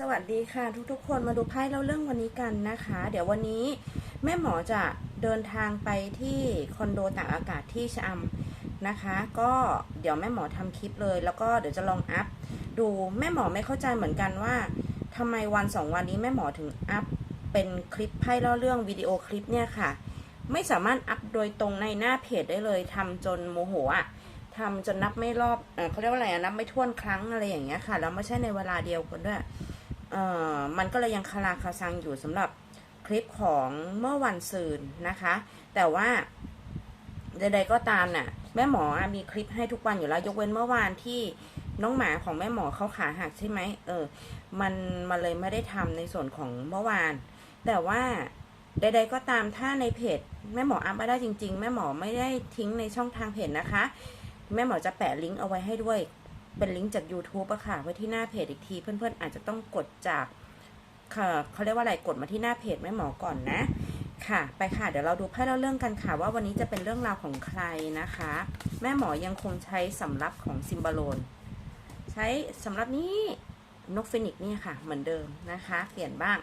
สวัสดีค่ะทุกๆ คนมาดูไพ่เล่าเรื่องวันนี้กันนะคะ เดี๋ยววันนี้แม่หมอจะเดินทางไปที่คอนโดตากอากาศที่ชะอำนะคะ ก็เดี๋ยวแม่หมอทำคลิปเลย แล้วก็เดี๋ยวจะลองอัพดูแม่หมอไม่เข้าใจเหมือนกันว่าทำไมวันสองวันนี้แม่หมอถึงอัพเป็นคลิปไพ่เล่าเรื่องวิดีโอคลิปเนี่ยค่ะ ไม่สามารถอัพโดยตรงในหน้าเพจได้เลยทำจนโมโหอะทำจนนับไม่รอบเอเขาเรียกว่าอะไรนับไม่ถ้วนครั้งอะไรอย่างเงี้ยค่ะแล้วไม่ใช่ในเวลาเดียวกันด้วย เอ่อมันก็เลยยังคาราคาซังอยู่สำหรับคลิปของเมื่อวันซืนนะคะ แต่ว่าใดๆก็ตามน่ะ แม่หมอมีคลิปให้ทุกวันอยู่แล้ว ยกเว้นเมื่อวานที่น้องหมาของแม่หมอเขาขาหักใช่ไหมเออ มันมาเลยไม่ได้ทำในส่วนของเมื่อวาน แต่ว่าใด ๆ ก็ตามถ้าในเพจแม่หมออัพมาได้จริง ๆ แม่หมอไม่ได้ทิ้งในช่องทางเพจนะคะ แม่หมอจะแปะลิงก์เอาไว้ให้ด้วย เป็นลิงก์จาก YouTube อะค่ะ ไว้ที่หน้าเพจอีกที เพื่อนๆ อาจจะต้องกดจากค่ะเขาเรียกว่าอะไรกดมาที่หน้าเพจแม่หมอก่อนนะ ค่ะ ไปค่ะ เดี๋ยวเราดูไพ่เล่าเรื่องกันค่ะ ว่าวันนี้จะเป็นเรื่องราวของใครนะคะ แม่หมอยังคงใช้สำรับของซิมบาโลน ใช้สำรับนี้นกฟินิกนี่ค่ะ เหมือนเดิมนะคะ เปลี่ยนบ้าง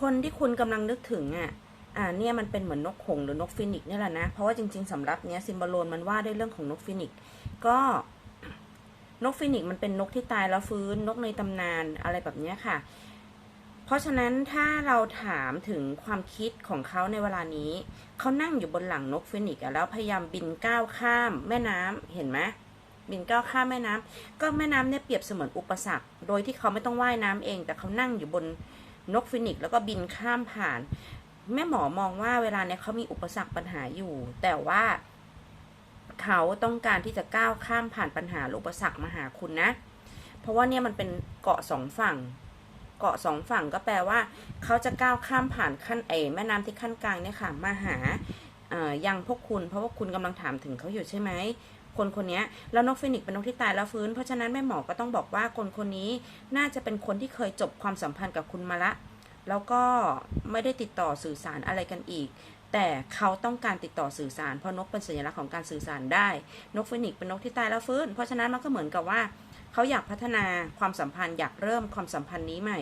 คนที่คุณกำลังนึกถึงอะ อ่าเนี่ยมันเป็นเหมือนนกหงหรือนกฟินิกเนี่ยแหละนะ เพราะว่าจริงๆสำหรับเนี้ยซิมบาโลนมันว่าด้วยเรื่องของนกฟินิกก็นกฟินิกมันเป็นนกที่ตายแล้วฟื้นนกในตำนานอะไรแบบเนี้ยค่ะ เพราะฉะนั้นถ้าเราถามถึงความคิดของเขาในเวลานี้ เขานั่งอยู่บนหลังนกฟินิกแล้วพยายามบินก้าวข้ามแม่น้ำเห็นไหมบินก้าวข้ามแม่น้ำก็แม่น้ำเนี่ยเปรียบเสมือนอุปสรรค โดยที่เขาไม่ต้องว่ายน้ำเอง แต่เขานั่งอยู่บนนกฟินิกแล้วก็บินข้ามผ่าน แม่หมอมองว่าเวลาเนี้ยเขามีอุปสรรคปัญหาอยู่ แต่ว่าเขาต้องการที่จะก้าวข้ามผ่านปัญหาอุปสรรคมาหาคุณนะ เพราะว่าเนี่ยมันเป็นเกาะสองฝั่ง เกาะสองฝั่งก็แปลว่า เขาจะก้าวข้ามผ่านขั้นเอแม่น้ำที่ขั้นกลางเนี่ยค่ะมาหาเอ่อยังพวกคุณ เพราะว่าคุณกำลังถามถึงเขาอยู่ใช่ไหมคนคนนี้แล้วนกฟินิกซ์เป็นนกที่ตายแล้วฟื้น เพราะฉะนั้นแม่หมอก็ต้องบอกว่าคนคนนี้น่าจะเป็นคนที่เคยจบความสัมพันธ์กับคุณมาละ แล้วก็ไม่ได้ติดต่อสื่อสารอะไรกันอีก แต่เขาต้องการติดต่อสื่อสาร เพราะนกเป็นสัญลักษณ์ของการสื่อสารได้ นกฟินิกเป็นนกที่ตายแล้วฟื้น เพราะฉะนั้นมันก็เหมือนกับว่า เขาอยากพัฒนาความสัมพันธ์อยากเริ่มความสัมพันธ์นี้ใหม่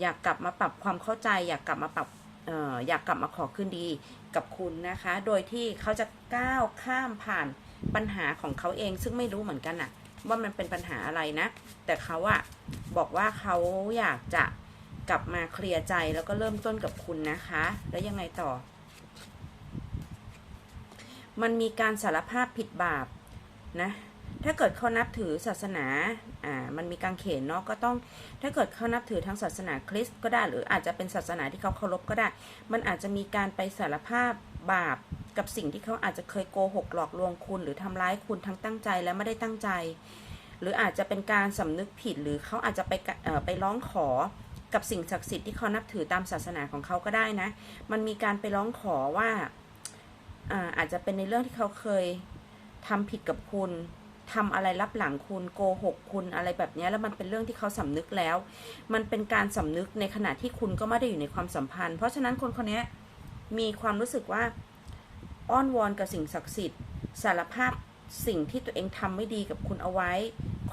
อยากกลับมาปรับความเข้าใจ อยากกลับมาปรับอออยากกลับมาขอคืนดีกับคุณนะคะ โดยที่เขาจะก้าวข้ามผ่านปัญหาของเขาเอง ซึ่งไม่รู้เหมือนกันอะว่ามันเป็นปัญหาอะไรนะ แต่เขาอะบอกว่าเขาอยากจะ กลับมาเคลียร์ใจแล้วก็เริ่มต้นกับคุณนะคะ แล้วยังไงต่อ มันมีการสารภาพผิดบาปนะ ถ้าเกิดเขานับถือศาสนา อ่า มันมีการเขนเนาะ ก็ต้อง ถ้าเกิดเขานับถือทางศาสนาคริสต์ก็ได้ หรืออาจจะเป็นศาสนาที่เขาเคารพก็ได้ มันอาจจะมีการไปสารภาพบาปกับสิ่งที่เขาอาจจะเคยโกหกหลอกลวงคุณ หรือทำร้ายคุณทั้งตั้งใจและไม่ได้ตั้งใจ หรืออาจจะเป็นการสำนึกผิด หรือเขาอาจจะไปไปร้องขอ กับสิ่งศักดิ์สิทธิ์ที่เขานับถือตามศาสนาของเขาก็ได้นะ มันมีการไปร้องขอว่าอาอาจจะเป็นในเรื่องที่เขาเคยทำผิดกับคุณทำอะไรรับหลังคุณโกหกคุณอะไรแบบนี้แล้วมันเป็นเรื่องที่เขาสำนึกแล้ว มันเป็นการสำนึกในขณะที่คุณก็ไม่ได้อยู่ในความสัมพันธ์ เพราะฉะนั้นคนคนนี้มีความรู้สึกว่าอ้อนวอนกับสิ่งศักดิ์สิทธิ์สารภาพ สิ่งที่ตัวเองทำไม่ดีกับคุณเอาไว้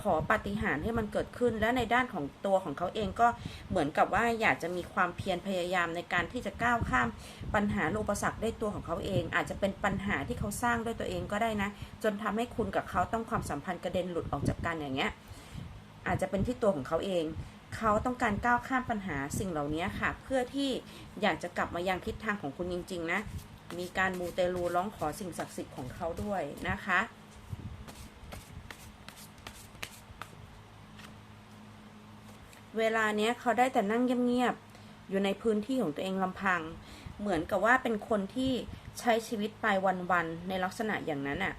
ขอปฏิหารให้มันเกิดขึ้น และในด้านของตัวของเขาเองก็เหมือนกับว่าอยากจะมีความเพียรพยายามในการที่จะก้าวข้ามปัญหาหรืออุปสรรคด้วยตัวของเขาเอง อาจจะเป็นปัญหาที่เขาสร้างด้วยตัวเองก็ได้นะ จนทำให้คุณกับเขาต้องความสัมพันธ์กระเด็นหลุดออกจากกันอย่างเงี้ยอาจจะเป็นที่ตัวของเขาเอง เขาต้องการก้าวข้ามปัญหาสิ่งเหล่านี้ค่ะ เพื่อที่อยากจะกลับมายังทิศทางของคุณจริง ๆ นะ มีการมูเตลูร้องขอสิ่งศักดิ์สิทธิ์ของเขาด้วยนะคะ เวลาเนี้ยเขาได้แต่นั่งเงียบๆอยู่ในพื้นที่ของตัวเองลำพัง เหมือนกับว่าเป็นคนที่ใช้ชีวิตไปวันๆในลักษณะอย่างนั้นอะ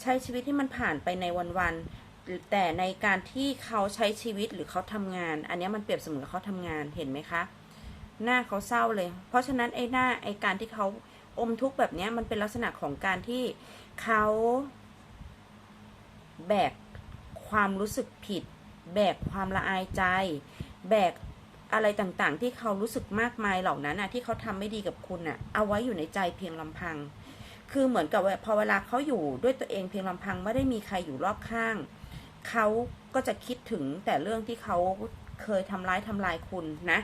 ใช้ชีวิตที่มันผ่านไปในวันๆแต่ในการที่เขาใช้ชีวิตหรือเขาทำงาน อันเนี้ยมันเปรียบเสมือนเขาทำงานเห็นไหมคะ หน้าเขาเศร้าเลย เพราะฉะนั้นไอ้หน้าไอ้การที่เขาอมทุกข์แบบเนี้ยมันเป็นลักษณะของการที่เขาแบกความรู้สึกผิด แบกความละอายใจ แบกอะไรต่างๆ ที่เขารู้สึกมากมายเหล่านั้นนะที่เขาทำไม่ดีกับคุณน่ะเอาไว้อยู่ในใจเพียงลำพัง คือเหมือนกับพอเวลาเขาอยู่ด้วยตัวเองเพียงลำพังไม่ได้มีใครอยู่รอบข้าง เขาก็จะคิดถึงแต่เรื่องที่เขาเคยทำร้ายทำลายคุณนะ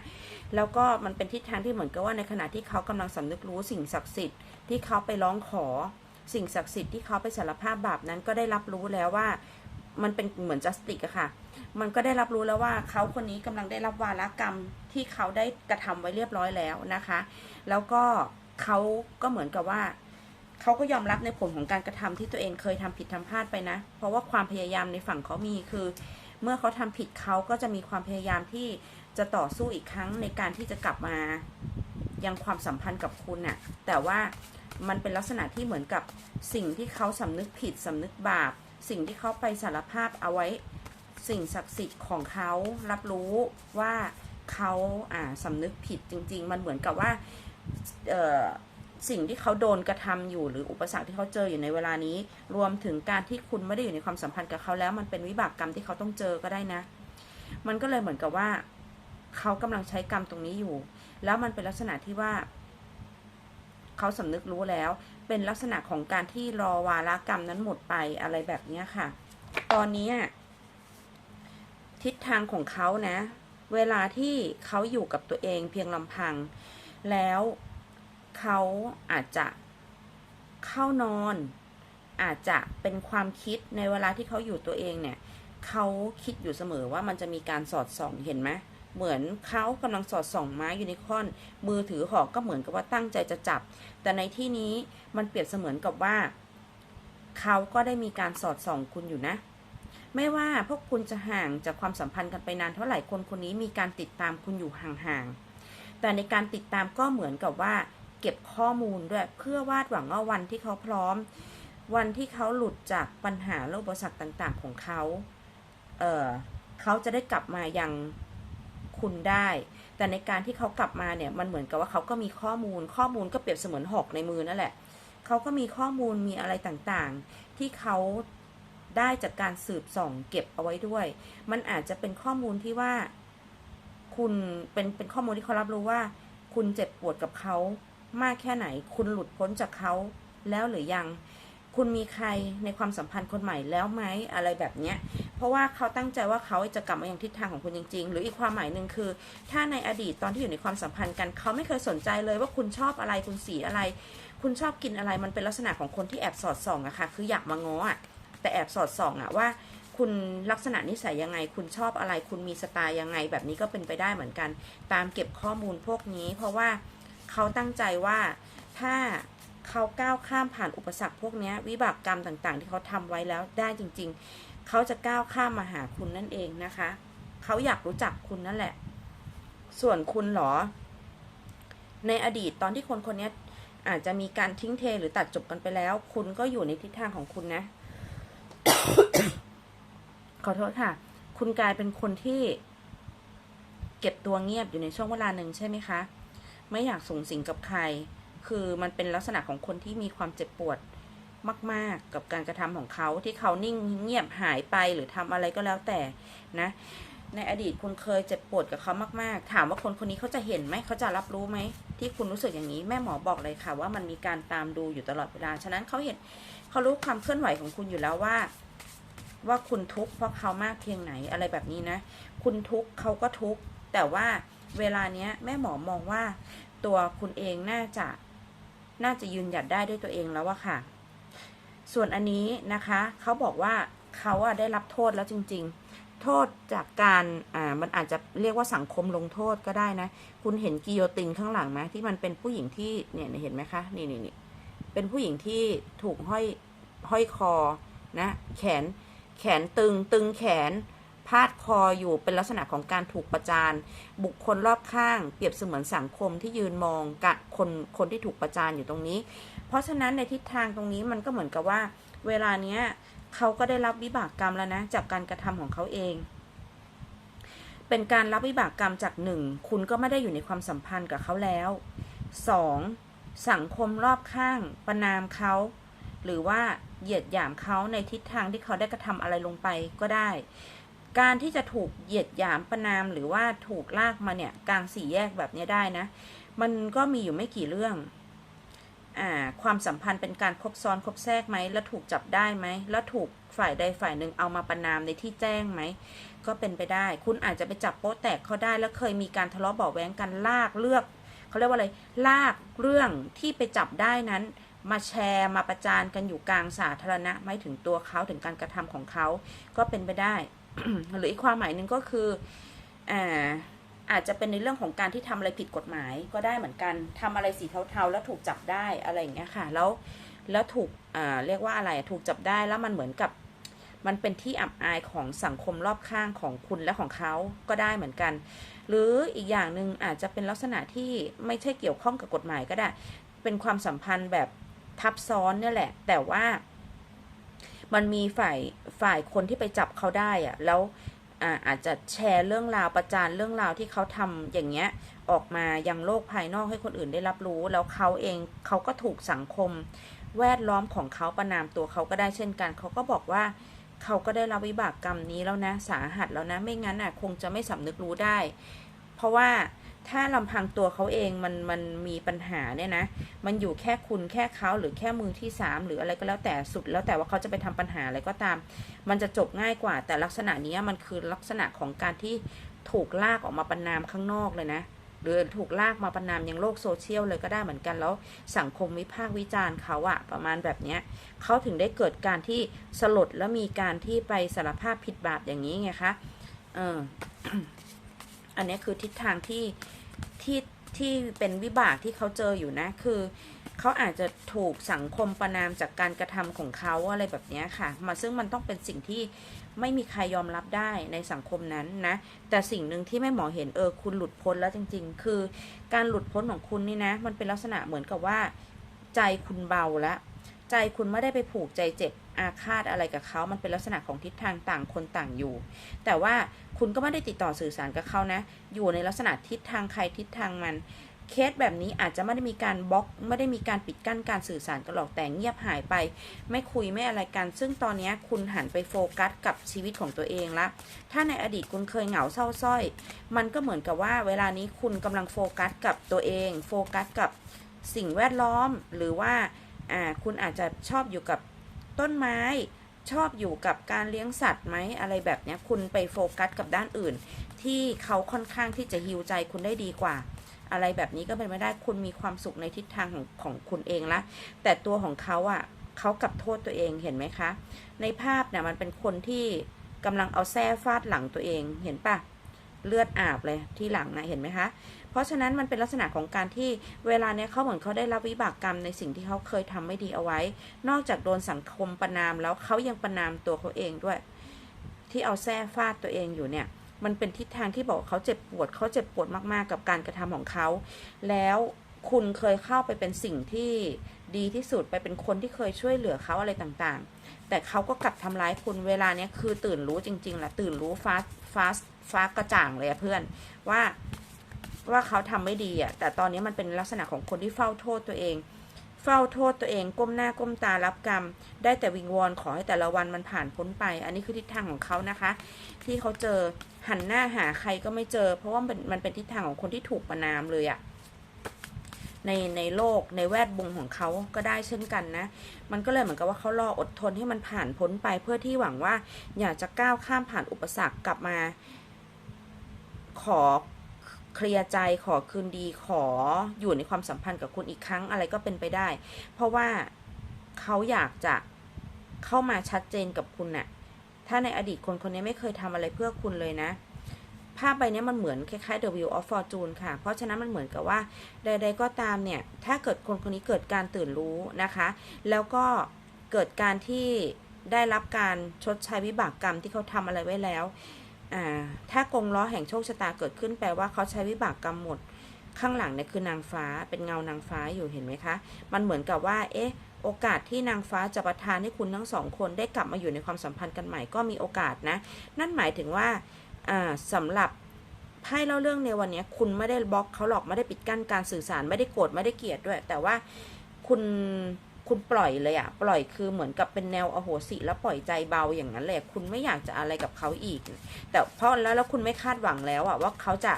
แล้วก็มันเป็นทิศทางที่เหมือนกับว่าในขณะที่เขากำลังสำนึกรู้สิ่งศักดิ์สิทธิ์ที่เขาไปร้องขอ สิ่งศักดิ์สิทธิ์ที่เขาไปสารภาพบาปนั้นก็ได้รับรู้แล้วว่า มันเป็นเหมือนจัสติกอะค่ะ มันก็ได้รับรู้แล้วว่าเขาคนนี้กำลังได้รับวาระกรรมที่เขาได้กระทำไว้เรียบร้อยแล้วนะคะ แล้วก็เขาก็เหมือนกับว่าเขาก็ยอมรับในผลของการกระทำที่ตัวเองเคยทำผิดทำพลาดไปนะ เพราะว่าความพยายามในฝั่งเขามีคือ เมื่อเขาทำผิดเขาก็จะมีความพยายามที่จะต่อสู้อีกครั้งในการที่จะกลับมายังความสัมพันธ์กับคุณน่ะ แต่ว่ามันเป็นลักษณะที่เหมือนกับสิ่งที่เขาสำนึกผิดสำนึกบาป สิ่งที่เขาไปสารภาพเอาไว้ สิ่งศักดิ์สิทธิ์ของเขารับรู้ว่าเขาอ่าสำนึกผิดจริง ๆ มันเหมือนกับว่าสิ่งที่เขาโดนกระทำอยู่หรืออุปสรรคที่เขาเจออยู่ในเวลานี้ รวมถึงการที่คุณไม่ได้อยู่ในความสัมพันธ์กับเขาแล้ว มันเป็นวิบากกรรมที่เขาต้องเจอก็ได้นะ มันก็เลยเหมือนกับว่า เขากำลังใช้กรรมตรงนี้อยู่ แล้วมันเป็นลักษณะที่ว่า เขาสำนึกรู้แล้ว เป็นลักษณะของการที่รอวาระกรรมนั้นหมดไปอะไรแบบเนี้ยค่ะ ตอนนี้ ทิศทางของเขานะ เวลาที่เขาอยู่กับตัวเองเพียงลำพัง แล้วเขาอาจจะเข้านอน อาจจะเป็นความคิดในเวลาที่เขาอยู่ตัวเองเนี่ยเขาคิดอยู่เสมอว่ามันจะมีการสอดส่องเห็นไหมเหมือนเขากำลังสอดส่องไม้ยูนิคอร์นมือถือหอกก็เหมือนกับว่าตั้งใจจะจับ แต่ในที่นี้มันเปรียบเสมือนกับว่า เขาก็ได้มีการสอดส่องคุณอยู่นะ ไม่ว่าพวกคุณจะห่างจากความสัมพันธ์กันไปนานเท่าไหร่คนคนนี้มีการติดตามคุณอยู่ห่างๆ แต่ในการติดตามก็เหมือนกับว่า เก็บข้อมูลด้วยเพื่อวาดหวังว่าวันที่เขาพร้อม วันที่เขาหลุดจากปัญหาและอุปสรรคต่างๆ ของเขา เออเขาจะได้กลับมายังคุณได้ แต่ในการที่เขากลับมาเนี่ย มันเหมือนกับว่าเขาก็มีข้อมูล ข้อมูลก็เปรียบเสมือนหอกในมือนั่นแหละ เขาก็มีข้อมูลมีอะไรต่างๆ ที่เขา ได้จากการสืบส่องเก็บเอาไว้ด้วย มันอาจจะเป็นข้อมูลที่ว่า คุณเป็นเป็นข้อมูลที่เขารับรู้ว่า คุณเจ็บปวดกับเขามากแค่ไหน คุณหลุดพ้นจากเขาแล้วหรือยัง คุณมีใครในความสัมพันธ์คนใหม่แล้วไหมอะไรแบบเนี้ย เพราะว่าเขาตั้งใจว่าเขาจะกลับมาอย่างทิศทางของคุณจริง ๆ หรืออีกความหมายหนึ่งคือ ถ้าในอดีตตอนที่อยู่ในความสัมพันธ์กัน เขาไม่เคยสนใจเลยว่าคุณชอบอะไรคุณสีอะไร คุณชอบกินอะไรมันเป็นลักษณะของคนที่แอบสอดส่องอะค่ะ คืออยากมาง้ออะ แต่แอบสอดส่องอะว่าคุณลักษณะนิสัยยังไง คุณชอบอะไรคุณมีสไตล์ยังไง แบบนี้ก็เป็นไปได้เหมือนกัน ตามเก็บข้อมูลพวกนี้ เพราะว่าเขาตั้งใจว่าถ้าเขาก้าวข้ามผ่านอุปสรรคพวกนี้วิบากกรรมต่างๆ ที่เขาทำไว้แล้วได้จริง ๆ เขาจะก้าวข้ามมาหาคุณนั่นเองนะคะ เขาอยากรู้จักคุณนั่นแหละ ส่วนคุณหรอ ในอดีตตอนที่คนคนนี้อาจจะมีการทิ้งเทหรือตัดจบกันไปแล้ว คุณก็อยู่ในทิศทางของคุณนะ ขอโทษค่ะ คุณกายเป็นคนที่เก็บตัวเงียบอยู่ในช่วงเวลาหนึ่งใช่ไหมคะ ไม่อยากสูงสิงกับใคร คือมันเป็นลักษณะของคนที่มีความเจ็บปวดมาก ๆ กับการกระทำของเขาที่เขานิ่งเงียบหายไปหรือทำอะไรก็แล้วแต่นะ ในอดีตคุณเคยเจ็บปวดกับเขามาก ๆ ถามว่าคนคนนี้เขาจะเห็นไหมเขาจะรับรู้ไหมที่คุณรู้สึกอย่างนี้แม่หมอบอกเลยค่ะ ว่ามันมีการตามดูอยู่ตลอดเวลา ฉะนั้นเขาเห็นเขารู้ความเคลื่อนไหวของคุณอยู่แล้วว่า ว่าคุณทุกข์เพราะเขามากเพียงไหนอะไรแบบนี้นะ คุณทุกข์เขาก็ทุกข์แต่ว่าเวลาเนี้ยแม่หมอมองว่า ตัวคุณเองน่าจะน่าจะยืนหยัดได้ด้วยตัวเองแล้วอะค่ะ ส่วนอันนี้นะคะเขาบอกว่าเขาอะได้รับโทษแล้วจริง ๆ โทษจากการอ่ามันอาจจะเรียกว่าสังคมลงโทษก็ได้นะ คุณเห็นกิโยตินข้างหลังไหมที่มันเป็นผู้หญิงที่เนี่ยเห็นไหมคะนี่นี่นี่เป็นผู้หญิงที่ถูกห้อยห้อยคอนะ แขน แขนตึง ตึงแขน พาดคออยู่เป็นลักษณะของการถูกประจาน บุคคลรอบข้าง เปรียบเสมือนสังคมที่ยืนมองกับคนคนที่ถูกประจานอยู่ตรงนี้ เพราะฉะนั้นในทิศทางตรงนี้มันก็เหมือนกับว่า เวลาเนี้ยเขาก็ได้รับวิบากกรรมแล้วนะ จากการกระทำของเขาเอง เป็นการรับวิบากกรรมจากหนึ่งคุณก็ไม่ได้อยู่ในความสัมพันธ์กับเขาแล้วสองสังคมรอบข้างประนามเขา หรือว่าเหยียดหยามเขาในทิศทางที่เขาได้กระทำอะไรลงไปก็ได้ การที่จะถูกเหยียดหยามประนามหรือว่าถูกลากมาเนี่ยกลางสี่แยกแบบนี้ได้นะ มันก็มีอยู่ไม่กี่เรื่องอ่าความสัมพันธ์เป็นการคบซ้อนคบแทรกไหม แล้วถูกจับได้ไหม แล้วถูกฝ่ายใดฝ่ายหนึ่งเอามาประนามในที่แจ้งไหม ก็เป็นไปได้ คุณอาจจะไปจับโป๊ะแตกเขาได้ แล้วเคยมีการทะเลาะเบาะแว้งกันลากเลือก เขาเรียกว่าอะไร ลากเรื่องที่ไปจับได้นั้น มาแชร์มาประจานกันอยู่กลางสาธารณะ ไม่ถึงตัวเขาถึงการกระทำของเขาก็เป็นไปได้ หรืออีกความหมายหนึ่งก็คืออ่าอาจจะเป็นในเรื่องของการที่ทำอะไรผิดกฎหมายก็ได้เหมือนกันทำอะไรสีเทาๆแล้วถูกจับได้อะไรอย่างเงี้ยค่ะ แล้วแล้วถูกอ่าเรียกว่าอะไรถูกจับได้แล้วมันเหมือนกับมันเป็นที่อับอายของสังคมรอบข้างของคุณและของเขาก็ได้เหมือนกัน หรืออีกอย่างหนึ่งอาจจะเป็นลักษณะที่ไม่ใช่เกี่ยวข้องกับกฎหมายก็ได้ เป็นความสัมพันธ์แบบ ทับซ้อนเนี่ยแหละ แต่ว่ามันมีฝ่ายฝ่ายคนที่ไปจับเขาได้อะแล้วอาอาจจะแชร์เรื่องราวประจานเรื่องราวที่เขาทำอย่างเงี้ย ออกมายังโลกภายนอกให้คนอื่นได้รับรู้ แล้วเขาเองเขาก็ถูกสังคม แวดล้อมของเขาประนามตัวเขาก็ได้เช่นกัน เขาก็บอกว่าเขาก็ได้รับวิบากกรรมนี้แล้วนะสาหัสแล้วนะไม่งั้นอะคงจะไม่สำนึกรู้ได้ เพราะว่า ถ้าลำพังตัวเขาเองมันมันมีปัญหาเนี่ยนะ มันอยู่แค่คุณแค่เขาหรือแค่มือที่สามหรืออะไรก็แล้วแต่สุดแล้วแต่ว่าเขาจะไปทำปัญหาอะไรก็ตาม มันจะจบง่ายกว่า แต่ลักษณะนี้มันคือลักษณะของการที่ถูกลากออกมาประนามข้างนอกเลยนะ หรือถูกลากมาประนามยังโลกโซเชียลเลยก็ได้เหมือนกันแล้วสังคมวิพากษ์วิจารณ์เขาอะประมาณแบบเนี้ยเขาถึงได้เกิดการที่สลดแล้วมีการที่ไปสารภาพผิดบาปอย่างนี้ไงคะ เออ อันนี้คือทิศทางที่ที่ที่เป็นวิบากที่เขาเจออยู่นะ คือเขาอาจจะถูกสังคมประนามจากการกระทำของเขาอะไรแบบนี้ค่ะ มาซึ่งมันต้องเป็นสิ่งที่ไม่มีใครยอมรับได้ในสังคมนั้นนะ แต่สิ่งหนึ่งที่แม่หมอเห็นเออคุณหลุดพ้นแล้วจริง ๆ คือการหลุดพ้นของคุณนี่นะ มันเป็นลักษณะเหมือนกับว่า ใจคุณเบาแล้ว ใจคุณไม่ได้ไปผูกใจเจ็บอาฆาตอะไรกับเขา มันเป็นลักษณะของทิศทางต่างคนต่างอยู่ แต่ว่าคุณก็ไม่ได้ติดต่อสื่อสารกับเขานะ อยู่ในลักษณะทิศทางใครทิศทางมัน เคสแบบนี้อาจจะไม่ได้มีการบล็อก ไม่ได้มีการปิดกั้นการสื่อสารกันหรอก แต่เงียบหายไป ไม่คุยไม่อะไรกัน ซึ่งตอนนี้คุณหันไปโฟกัสกับชีวิตของตัวเองละ ถ้าในอดีตคุณเคยเหงาเศร้าส้อย มันก็เหมือนกับว่าเวลานี้คุณกำลังโฟกัสกับตัวเอง โฟกัสกับสิ่งแวดล้อม หรือว่า อ่าคุณอาจจะชอบอยู่กับต้นไม้ชอบอยู่กับการเลี้ยงสัตว์ไหมอะไรแบบนี้คุณไปโฟกัสกับด้านอื่น ที่เขาค่อนข้างที่จะฮิวใจคุณได้ดีกว่า อะไรแบบนี้ก็เป็นไม่ได้คุณมีความสุขในทิศทางของของคุณเองละแต่ตัวของเขาอะเขากลับโทษตัวเองเห็นไหมคะ ในภาพเนี่ยมันเป็นคนที่กำลังเอาแส้ฟาดหลังตัวเองเห็นปะเลือดอาบเลยที่หลังนะเห็นไหมคะ เพราะฉะนั้นมันเป็นลักษณะของการที่เวลาเนี้ยเขาเหมือนเขาได้รับวิบากกรรมในสิ่งที่เขาเคยทำไม่ดีเอาไว้ นอกจากโดนสังคมประนามแล้วเขายังประนามตัวเขาเองด้วย ที่เอาแส้ฟาดตัวเองอยู่เนี่ย มันเป็นทิศทางที่บอกเขาเจ็บปวดเขาเจ็บปวดมากๆ กับการกระทำของเขา แล้วคุณเคยเข้าไปเป็นสิ่งที่ดีที่สุดไปเป็นคนที่เคยช่วยเหลือเขาอะไรต่างๆ แต่เขาก็กลับทำร้ายคุณเวลาเนี้ยคือตื่นรู้จริงๆแหละตื่นรู้ฟ้าฟ้าฟ้ากระจ่างเลยเพื่อนว่า ว่าเขาทำไม่ดีอะ แต่ตอนนี้มันเป็นลักษณะของคนที่เฝ้าโทษตัวเอง เฝ้าโทษตัวเอง ก้มหน้าก้มตารับกรรม ได้แต่วิงวอนขอให้แต่ละวันมันผ่านพ้นไป อันนี้คือทิศทางของเขานะคะ ที่เขาเจอหันหน้าหาใครก็ไม่เจอ เพราะว่ามันมันเป็นทิศทางของคนที่ถูกประนามเลยอะในในโลกในแวดวงของเขาก็ได้เช่นกันนะ มันก็เลยเหมือนกับว่าเขารออดทนให้มันผ่านพ้นไปเพื่อที่หวังว่าอยากจะก้าวข้ามผ่านอุปสรรคกลับมา ขอ เคลียร์ใจขอคืนดีขออยู่ในความสัมพันธ์กับคุณอีกครั้งอะไรก็เป็นไปได้ เพราะว่าเขาอยากจะเข้ามาชัดเจนกับคุณน่ะ ถ้าในอดีตคนคนนี้ไม่เคยทำอะไรเพื่อคุณเลยนะ ภาพใบนี้มันเหมือนคล้ายๆ The Wheel of Fortune ค่ะ เพราะฉะนั้นมันเหมือนกับว่าใด ๆ ก็ตามเนี่ย ถ้าเกิดคนคนนี้เกิดการตื่นรู้นะคะ แล้วก็เกิดการที่ได้รับการชดใช้วิบากกรรมที่เขาทำอะไรไว้แล้ว ถ้ากงล้อแห่งโชคชะตาเกิดขึ้นแปลว่าเขาใช้วิบากกรรมหมดข้างหลังเนี่ยคือนางฟ้าเป็นเงานางฟ้าอยู่เห็นไหมคะ มันเหมือนกับว่า เอ๊ะ โอกาสที่นางฟ้าจะประทานให้คุณทั้งสองคนได้กลับมาอยู่ในความสัมพันธ์กันใหม่ก็มีโอกาสนะ นั่นหมายถึงว่าอ่าสำหรับไพ่เล่าเรื่องในวันนี้คุณไม่ได้บล็อกเขาหรอกไม่ได้ปิดกั้นการสื่อสารไม่ได้โกรธไม่ได้เกลียดด้วย แต่ว่าคุณ คุณปล่อยเลยอะปล่อยคือเหมือนกับเป็นแนวอโหสิแล้วปล่อยใจเบาอย่างนั้นแหละคุณไม่อยากจะอะไรกับเขาอีก แต่เพราะแล้วแล้วคุณไม่คาดหวังแล้วอะว่าเขาจะ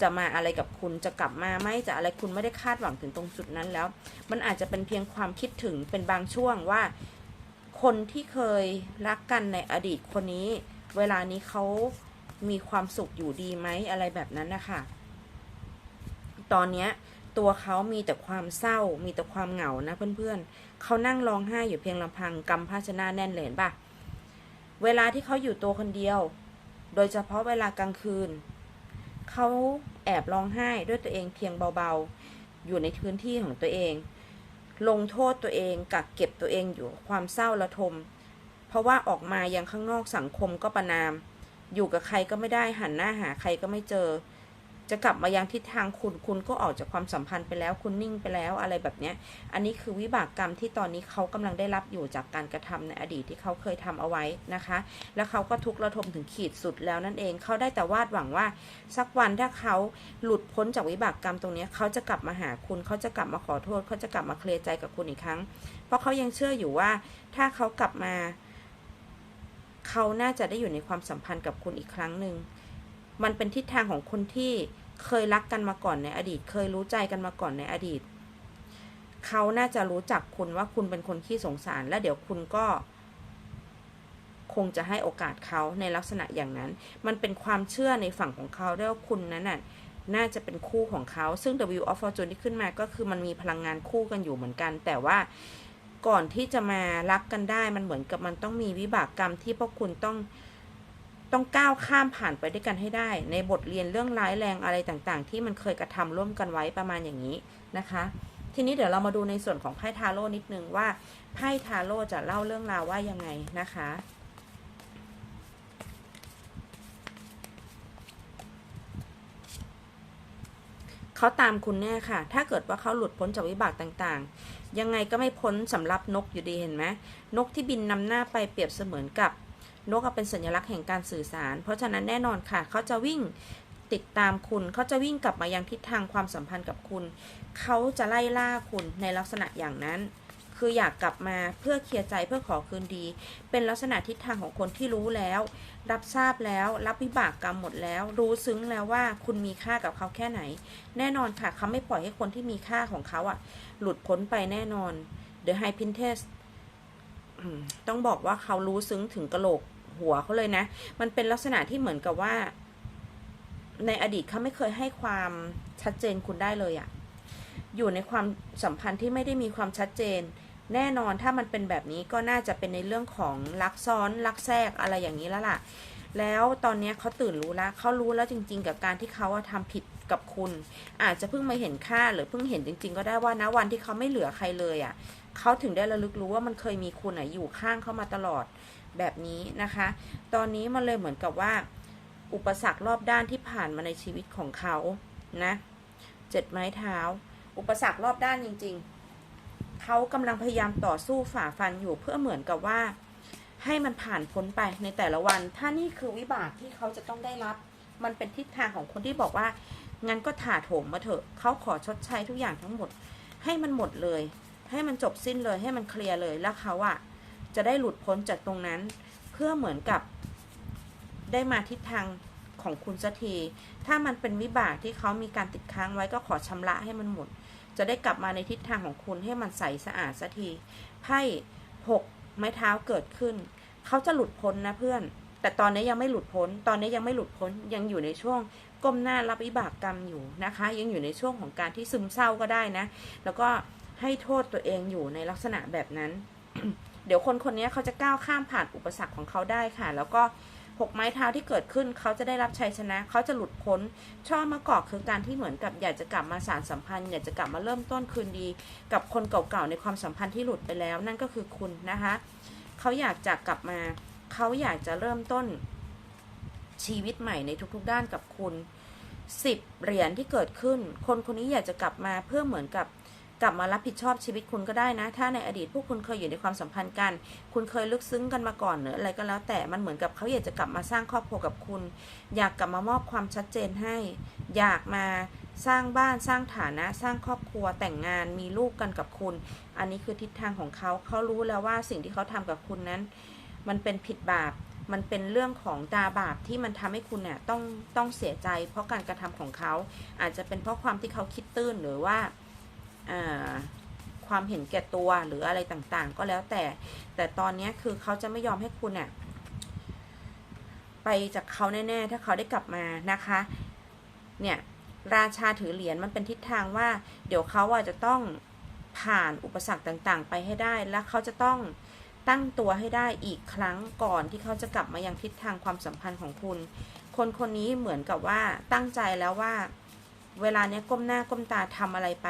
จะมาอะไรกับคุณจะกลับมาไหมจะอะไรคุณไม่ได้คาดหวังถึงตรงจุดนั้นแล้ว มันอาจจะเป็นเพียงความคิดถึงเป็นบางช่วงว่า คนที่เคยรักกันในอดีตคนนี้ เวลานี้เขามีความสุขอยู่ดีไหมอะไรแบบนั้นนะคะตอนเนี้ยตัวเขามีแต่ความเศร้า มีแต่ความเหงานะเพื่อนๆ เขานั่งร้องไห้อยู่เพียงลำพังกำภาชนะแน่นเลยเห็นปะเวลาที่เขาอยู่ตัวคนเดียว โดยเฉพาะเวลากลางคืน เขาแอบร้องไห้ด้วยตัวเองเพียงเบาๆ อยู่ในพื้นที่ของตัวเอง ลงโทษตัวเองกักเก็บตัวเองอยู่ความเศร้าระทม เพราะว่าออกมายังข้างนอกสังคมก็ประนาม อยู่กับใครก็ไม่ได้หันหน้าหาใครก็ไม่เจอ จะกลับมายังทิศทางคุณคุณก็ออกจากความสัมพันธ์ไปแล้ว คุณนิ่งไปแล้วอะไรแบบเนี้ย อันนี้คือวิบากกรรมที่ตอนนี้เขากำลังได้รับอยู่จากการกระทำในอดีตที่เขาเคยทำเอาไว้นะคะ แล้วเขาก็ทุกข์ระทมถึงขีดสุดแล้วนั่นเองเขาได้แต่วาดหวังว่า สักวันถ้าเขาหลุดพ้นจากวิบากกรรมตรงนี้เขาจะกลับมาหาคุณเขาจะกลับมาขอโทษเขาจะกลับมาเคลียร์ใจกับคุณอีกครั้ง เพราะเขายังเชื่ออยู่ว่าถ้าเขากลับมา เขาน่าจะได้อยู่ในความสัมพันธ์กับคุณอีกครั้งหนึ่ง มันเป็นทิศทางของคนที่เคยรักกันมาก่อนในอดีต เคยรู้ใจกันมาก่อนในอดีต เขาน่าจะรู้จักคุณว่าคุณเป็นคนขี้สงสาร และเดี๋ยวคุณก็ คงจะให้โอกาสเขาในลักษณะอย่างนั้น มันเป็นความเชื่อในฝั่งของเขาด้วยว่าคุณนั้นน่ะน่าจะเป็นคู่ของเขาซึ่ง W of Fortune ที่ขึ้นมาก็คือมันมีพลังงานคู่กันอยู่เหมือนกัน แต่ว่าก่อนที่จะมารักกันได้มันเหมือนกับมันต้องมีวิบากกรรมที่พวกคุณต้อง ต้องก้าวข้ามผ่านไปด้วยกันให้ได้ ในบทเรียนเรื่องร้ายแรงอะไรต่างๆ ที่มันเคยกระทำร่วมกันไว้ประมาณอย่างนี้นะคะ ทีนี้เดี๋ยวเรามาดูในส่วนของไพ่ทาโร่นิดนึงว่าไพ่ทาโร่จะเล่าเรื่องราวว่ายังไงนะคะเขาตามคุณแน่ค่ะ ถ้าเกิดว่าเขาหลุดพ้นจากวิบากต่างๆ ยังไงก็ไม่พ้นสำหรับนกอยู่ดีเห็นไหมนกที่บินนำหน้าไปเปรียบเสมือนกับ นกเป็นสัญลักษณ์แห่งการสื่อสาร เพราะฉะนั้นแน่นอนค่ะ เขาจะวิ่งติดตามคุณ เขาจะวิ่งกลับมายังทิศทางความสัมพันธ์กับคุณ เขาจะไล่ล่าคุณในลักษณะอย่างนั้น คืออยากกลับมาเพื่อเคลียร์ใจเพื่อขอคืนดี เป็นลักษณะทิศทางของคนที่รู้แล้ว รับทราบแล้ว รับวิบากกรรมหมดแล้ว รู้ซึ้งแล้วว่าคุณมีค่ากับเขาแค่ไหน แน่นอนค่ะ เขาไม่ปล่อยให้คนที่มีค่าของเขาอะหลุดพ้นไปแน่นอน The High Princess ต้องบอกว่าเขารู้ซึ้งถึงกระโหลก หัวเขาเลยนะ มันเป็นลักษณะที่เหมือนกับว่า ในอดีตเขาไม่เคยให้ความชัดเจนคุณได้เลยอะอยู่ในความสัมพันธ์ที่ไม่ได้มีความชัดเจน แน่นอนถ้ามันเป็นแบบนี้ก็น่าจะเป็นในเรื่องของลักซ้อนลักแทรกอะไรอย่างนี้แล้วล่ะ แล้วตอนนี้เขาตื่นรู้แล้วเขารู้แล้วจริง ๆ กับการที่เขาอะทำผิดกับคุณ อาจจะเพิ่งมาเห็นค่าหรือเพิ่งเห็นจริง ๆ ก็ได้ว่านะวันที่เขาไม่เหลือใครเลยอะเขาถึงได้ระลึกรู้ว่ามันเคยมีคุณอะอยู่ข้างเขามาตลอด แบบนี้นะคะ ตอนนี้มันเลยเหมือนกับว่า อุปสรรครอบด้านที่ผ่านมาในชีวิตของเขานะเจ็ดไม้เท้า อุปสรรครอบด้านจริง ๆ เขากำลังพยายามต่อสู้ฝ่าฟันอยู่เพื่อเหมือนกับว่า ให้มันผ่านพ้นไปในแต่ละวัน ถ้านี่คือวิบากที่เขาจะต้องได้รับ มันเป็นทิศทางของคนที่บอกว่า งั้นก็ถาโถมมาเถอะ เขาขอชดใช้ทุกอย่างทั้งหมด ให้มันหมดเลย ให้มันจบสิ้นเลย ให้มันเคลียร์เลย แล้วเขาอะ จะได้หลุดพ้นจากตรงนั้น เพื่อเหมือนกับได้มาทิศทางของคุณสักที ถ้ามันเป็นวิบากที่เขามีการติดค้างไว้ก็ขอชำระให้มันหมด จะได้กลับมาในทิศทางของคุณให้มันใสสะอาดสักที ไพ่หกไม้เท้าเกิดขึ้น เขาจะหลุดพ้นนะเพื่อน แต่ตอนนี้ยังไม่หลุดพ้น ตอนนี้ยังไม่หลุดพ้น ยังอยู่ในช่วงก้มหน้ารับวิบากกรรมอยู่นะคะ ยังอยู่ในช่วงของการที่ซึมเศร้าก็ได้นะ แล้วก็ให้โทษตัวเองอยู่ในลักษณะแบบนั้น เดี๋ยวคนคนนี้เขาจะก้าวข้ามผ่านอุปสรรคของเขาได้ค่ะ แล้วก็หกไม้เท้าที่เกิดขึ้นเขาจะได้รับชัยชนะ เขาจะหลุดพ้น ช่อมะกอกคือการที่เหมือนกับอยากจะกลับมาสารสัมพันธ์อยากจะกลับมาเริ่มต้นคืนดี กับคนเก่าๆในความสัมพันธ์ที่หลุดไปแล้ว นั่นก็คือคุณนะคะเขาอยากจะกลับมาเขาอยากจะเริ่มต้นชีวิตใหม่ในทุกๆด้านกับคุณสิบเหรียญที่เกิดขึ้น คนคนนี้อยากจะกลับมาเพื่อเหมือนกับ กลับมารับผิดชอบชีวิตคุณก็ได้นะ ถ้าในอดีตพวกคุณเคยอยู่ในความสัมพันธ์กัน คุณเคยลึกซึ้งกันมาก่อนหรืออะไรก็แล้วแต่ มันเหมือนกับเขาอยากจะกลับมาสร้างครอบครัวกับคุณ อยากกลับมามอบความชัดเจนให้ อยากมาสร้างบ้านสร้างฐานะ สร้างครอบครัวแต่งงานมีลูกกันกับคุณ อันนี้คือทิศทางของเขาเขารู้แล้วว่าสิ่งที่เขาทำกับคุณนั้น มันเป็นผิดบาป มันเป็นเรื่องของตาบาปที่มันทำให้คุณเนี่ยต้องต้องเสียใจ เพราะการกระทำของเขาอาจจะเป็นเพราะความที่เขาคิดตื้นหรือว่า ความเห็นแก่ตัวหรืออะไรต่างๆ ก็แล้วแต่ แต่ตอนนี้คือเขาจะไม่ยอมให้คุณเนี่ยไปจากเขาแน่ๆ ถ้าเขาได้กลับมานะคะ เนี่ยราชาถือเหรียญมันเป็นทิศทางว่า เดี๋ยวเขาอะจะต้องผ่านอุปสรรคต่างๆ ไปให้ได้ และเขาจะต้องตั้งตัวให้ได้อีกครั้งก่อนที่เขาจะกลับมายังทิศทางความสัมพันธ์ของคุณ คนคนนี้เหมือนกับว่าตั้งใจแล้วว่า เวลาเนี้ยก้มหน้าก้มตาทำอะไรไป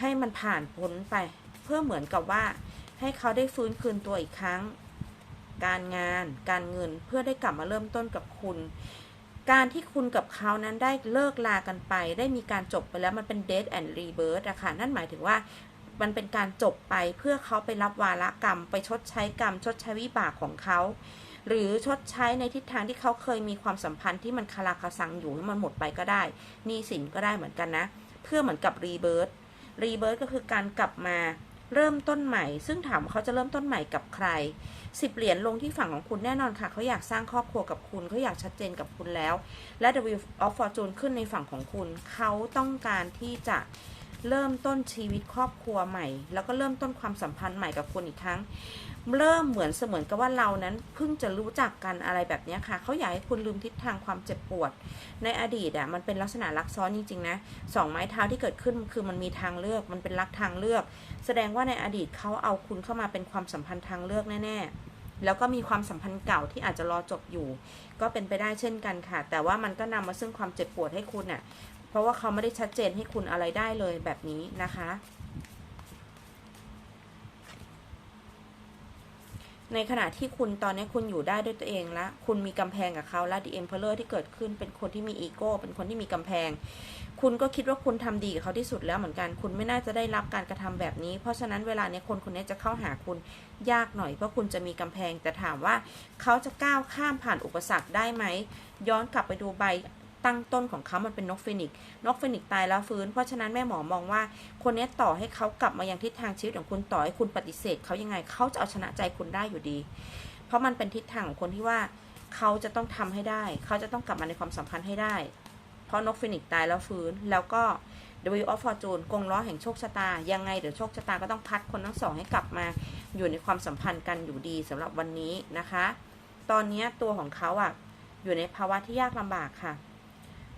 ให้มันผ่านพ้นไป เพื่อเหมือนกับว่า ให้เขาได้ฟื้นคืนตัวอีกครั้ง การงาน การเงินเพื่อได้กลับมาเริ่มต้นกับคุณ การที่คุณกับเขานั้นได้เลิกลากันไป ได้มีการจบไปแล้วมันเป็น death and rebirth อะค่ะนั่นหมายถึงว่ามันเป็นการจบไปเพื่อเขาไปรับวาระกรรม ไปชดใช้กรรม ชดใช้วิบากของเขา หรือชดใช้ในทิศทางที่เขาเคยมีความสัมพันธ์ที่มันคาราคาซังอยู่ให้มันหมดไปก็ได้หนี้สินก็ได้เหมือนกันนะ เพื่อเหมือนกับรีเบิร์ต รีเบิร์ตก็คือการกลับมาเริ่มต้นใหม่ ซึ่งถามว่าเขาจะเริ่มต้นใหม่กับใครสิบเหรียญลงที่ฝั่งของคุณแน่นอนค่ะ เขาอยากสร้างครอบครัวกับคุณ เขาอยากชัดเจนกับคุณแล้ว และ The Wheel of Fortune ขึ้นในฝั่งของคุณ เขาต้องการที่จะ เริ่มต้นชีวิตครอบครัวใหม่ แล้วก็เริ่มต้นความสัมพันธ์ใหม่กับคุณอีกครั้ง เริ่มเหมือนเสมือนกับว่าเรานั้นเพิ่งจะรู้จักกันอะไรแบบนี้ค่ะ เขาอยากให้คุณลืมทิศทางความเจ็บปวด ในอดีตอะมันเป็นลักษณะรักซ้อนจริงๆนะสองไม้เท้าที่เกิดขึ้นคือมันมีทางเลือก มันเป็นรักทางเลือก แสดงว่าในอดีตเขาเอาคุณเข้ามาเป็นความสัมพันธ์ทางเลือกแน่ๆแล้วก็มีความสัมพันธ์เก่าที่อาจจะรอจบอยู่ ก็เป็นไปได้เช่นกันค่ะ แต่ว่ามันก็นำมาซึ่งความเจ็บปวดให้คุณน่ะ เพราะว่าเขาไม่ได้ชัดเจนให้คุณอะไรได้เลยแบบนี้นะคะ ในขณะที่คุณตอนนี้คุณอยู่ได้ด้วยตัวเองล้วคุณมีกำแพงกับเขาและดีเอ็มเพลเลอร์ที่เกิดขึ้นเป็นคนที่มีอีโก้เป็นคนที่มีกำแพง คุณก็คิดว่าคุณทำดีกับเขาที่สุดแล้วเหมือนกัน คุณไม่น่าจะได้รับการกระทำแบบนี้ เพราะฉะนั้นเวลาเนี้ยคนคนนี้จะเข้าหาคุณยากหน่อยเพราะคุณจะมีกำแพงแต่ถามว่าเขาจะก้าวข้ามผ่านอุปสรรคได้ไหมย้อนกลับไปดูใบ ตั้งต้นของเขามันเป็นนกฟินิกนกฟินิกตายแล้วฟื้น เพราะฉะนั้นแม่หมอมองว่า คนนี้ต่อให้เขากลับมายังทิศทางชีวิตของคุณต่อให้คุณปฏิเสธเขายังไงเขาจะเอาชนะใจคุณได้อยู่ดี เพราะมันเป็นทิศทางของคนที่ว่าเขาจะต้องทำให้ได้ เขาจะต้องกลับมาในความสัมพันธ์ให้ได้ เพราะนกฟินิกตายแล้วฟื้น แล้วก็ The Wheel of Fortune กงล้อแห่งโชคชะตา ยังไงเดี๋ยวโชคชะตาก็ต้องพัดคนทั้งสองให้กลับมาอยู่ในความสัมพันธ์กันอยู่ดีสำหรับวันนี้นะคะ ตอนนี้ตัวของเขาอะอยู่ในภาวะที่ยากลำบากค่ะ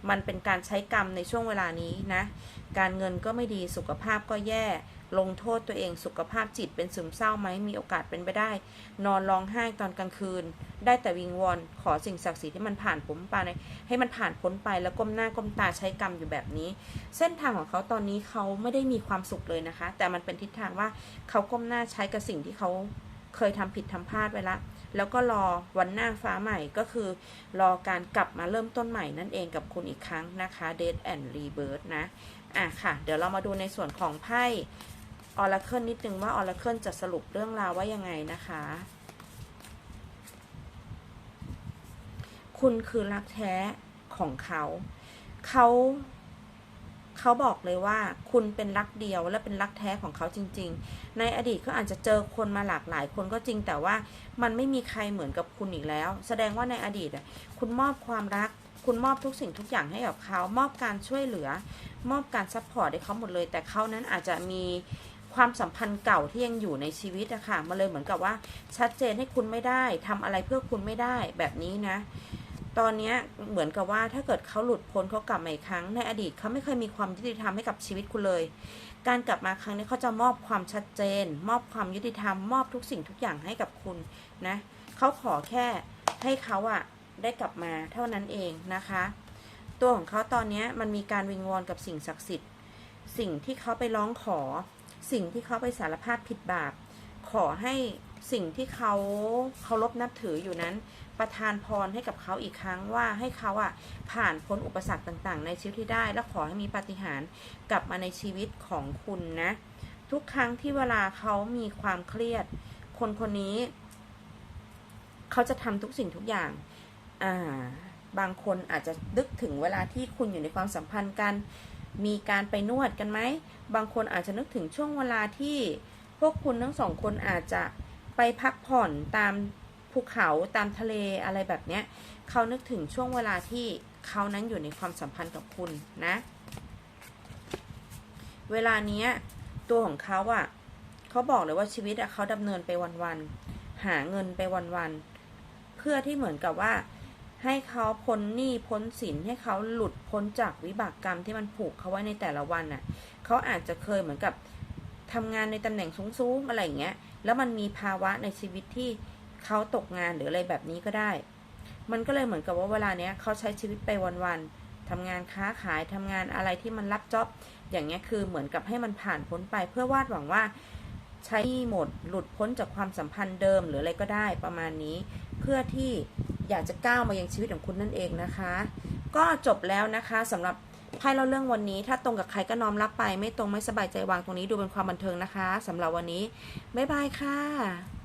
มันเป็นการใช้กรรมในช่วงเวลานี้นะ การเงินก็ไม่ดีสุขภาพก็แย่ ลงโทษตัวเองสุขภาพจิตเป็นซึมเศร้าไหมมีโอกาสเป็นไปได้ นอนร้องไห้ตอนกลางคืน ได้แต่วิงวอนขอสิ่งศักดิ์สิทธิ์ที่มันผ่านพ้นไปให้มันผ่านพ้นไปแล้วก้มหน้าก้มตาใช้กรรมอยู่แบบนี้ เส้นทางของเขาตอนนี้เขาไม่ได้มีความสุขเลยนะคะ แต่มันเป็นทิศทางว่าเขาก้มหน้าใช้กับสิ่งที่เขาเคยทำผิดทำพลาดไว้ละ แล้วก็รอวันหน้าฟ้าใหม่ก็คือ รอการกลับมาเริ่มต้นใหม่นั่นเองกับคุณอีกครั้งนะคะ Dead and Rebirth นะ อะค่ะ เดี๋ยวเรามาดูในส่วนของไพ่ Oracle นิดนึงว่า Oracle จะสรุปเรื่องราวว่ายังไงนะคะ คุณคือรักแท้ของเขา เขา เขาบอกเลยว่าคุณเป็นรักเดียวและเป็นรักแท้ของเขาจริง ๆ ในอดีตเขาอาจจะเจอคนมาหลากหลายคนก็จริงแต่ว่ามันไม่มีใครเหมือนกับคุณอีกแล้ว แสดงว่าในอดีตคุณมอบความรัก คุณมอบทุกสิ่งทุกอย่างให้กับเขา มอบการช่วยเหลือ มอบการซัพพอร์ตให้เขาหมดเลย แต่เขานั้นอาจจะมีความสัมพันธ์เก่าที่ยังอยู่ในชีวิตอะค่ะมาเลยเหมือนกับว่าชัดเจนให้คุณไม่ได้ทำอะไรเพื่อคุณไม่ได้แบบนี้นะ ตอนนี้เหมือนกับว่าถ้าเกิดเขาหลุดพ้นเขากลับมาอีกครั้ง ในอดีตเขาไม่เคยมีความยุติธรรมให้กับชีวิตคุณเลย การกลับมาครั้งนี้เขาจะมอบความชัดเจน มอบความยุติธรรม มอบทุกสิ่งทุกอย่างให้กับคุณนะเขาขอแค่ให้เขาอะได้กลับมาเท่านั้นเองนะคะ ตัวของเขาตอนนี้มันมีการวิงวอนกับสิ่งศักดิ์สิทธิ์ สิ่งที่เขาไปร้องขอ สิ่งที่เขาไปสารภาพผิดบาปขอให้ สิ่งที่เขาเคารพนับถืออยู่นั้น ประทานพรให้กับเขาอีกครั้งว่าให้เขาอะผ่านพ้นอุปสรรคต่าง ๆ ในชีวิตที่ได้ และขอให้มีปาฏิหาริย์กลับมาในชีวิตของคุณนะ ทุกครั้งที่เวลาเขามีความเครียด คนคนนี้ เขาจะทำทุกสิ่งทุกอย่างอ่าบางคนอาจจะนึกถึงเวลาที่คุณอยู่ในความสัมพันธ์กัน มีการไปนวดกันไหม บางคนอาจจะนึกถึงช่วงเวลาที่พวกคุณทั้งสองคนอาจจะ ไปพักผ่อนตามภูเขาตามทะเลอะไรแบบเนี้ยเขานึกถึงช่วงเวลาที่เขานั้นอยู่ในความสัมพันธ์กับคุณนะ เวลาเนี้ยตัวของเขาอะเขาบอกเลยว่าชีวิตอะเขาดำเนินไปวันๆหาเงินไปวันๆเพื่อที่เหมือนกับว่า ให้เขาพ้นหนี้พ้นสินให้เขาหลุดพ้นจากวิบากกรรมที่มันผูกเขาไว้ในแต่ละวันน่ะเขาอาจจะเคยเหมือนกับทำงานในตำแหน่งสูงๆอะไรอย่างเงี้ย แล้วมันมีภาวะในชีวิตที่เขาตกงานหรืออะไรแบบนี้ก็ได้ มันก็เลยเหมือนกับว่าเวลาเนี้ยเขาใช้ชีวิตไปวันๆทำงานค้าขายทำงานอะไรที่มันรับจ็อบ อย่างเงี้ยคือเหมือนกับให้มันผ่านพ้นไป เพื่อวาดหวังว่าใช้หมดหลุดพ้นจากความสัมพันธ์เดิมหรืออะไรก็ได้ประมาณนี้ เพื่อที่อยากจะก้าวมายังชีวิตของคุณนั่นเองนะคะ ก็จบแล้วนะคะสำหรับ ไพ่เล่าเรื่องวันนี้ ถ้าตรงกับใครก็น้อมรับไป ไม่ตรงไม่สบายใจวางตรงนี้ดูเป็นความบันเทิงนะคะสำหรับวันนี้บ๊ายบายค่ะ